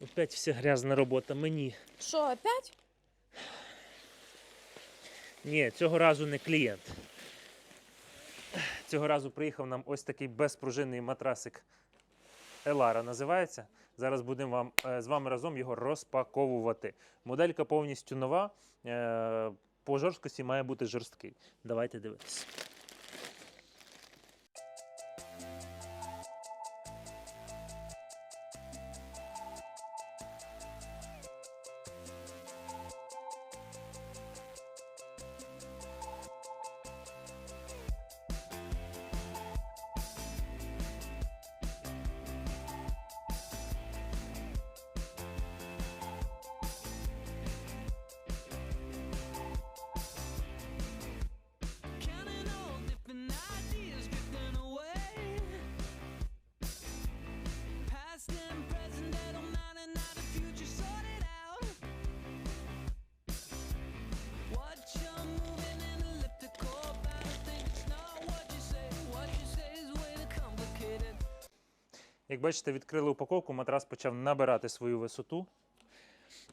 Опять вся грязна робота мені. Що, опять? Ні, цього разу не клієнт. Цього разу приїхав нам ось такий безпружинний матрасик Елара називається. Зараз будемо вам, е, з вами разом його розпаковувати. Моделька повністю нова. е, По жорсткості має бути жорсткий. Давайте дивитися. Як бачите, відкрили упаковку, матрас почав набирати свою висоту.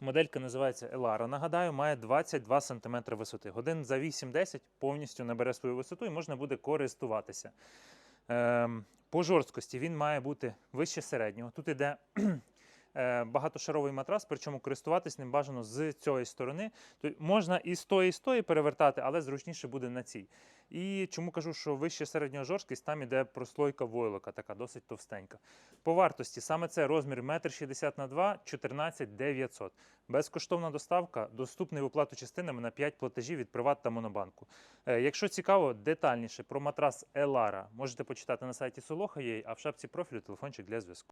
Моделька називається Elara. Нагадаю, має 22 см висоти. Годин за 8-10 повністю набере свою висоту і можна буде користуватися. Ем, по жорсткості він має бути вище середнього. Тут іде багатошаровий матрас, причому користуватись ним бажано з цієї сторони. Тобто можна і з тої, і з тої перевертати, але зручніше буде на цій. І чому кажу, що вище середнього жорсткість, там іде прослойка войлока, така досить товстенька. По вартості саме це розмір 1,60 на 2 14 900. Безкоштовна доставка, доступний оплату частинами на 5 платежів від Приват та Монобанку. Е, Якщо цікаво, детальніше про матрас Елара можете почитати на сайті Soloha.ua, а в шапці профілю телефончик для зв'язку.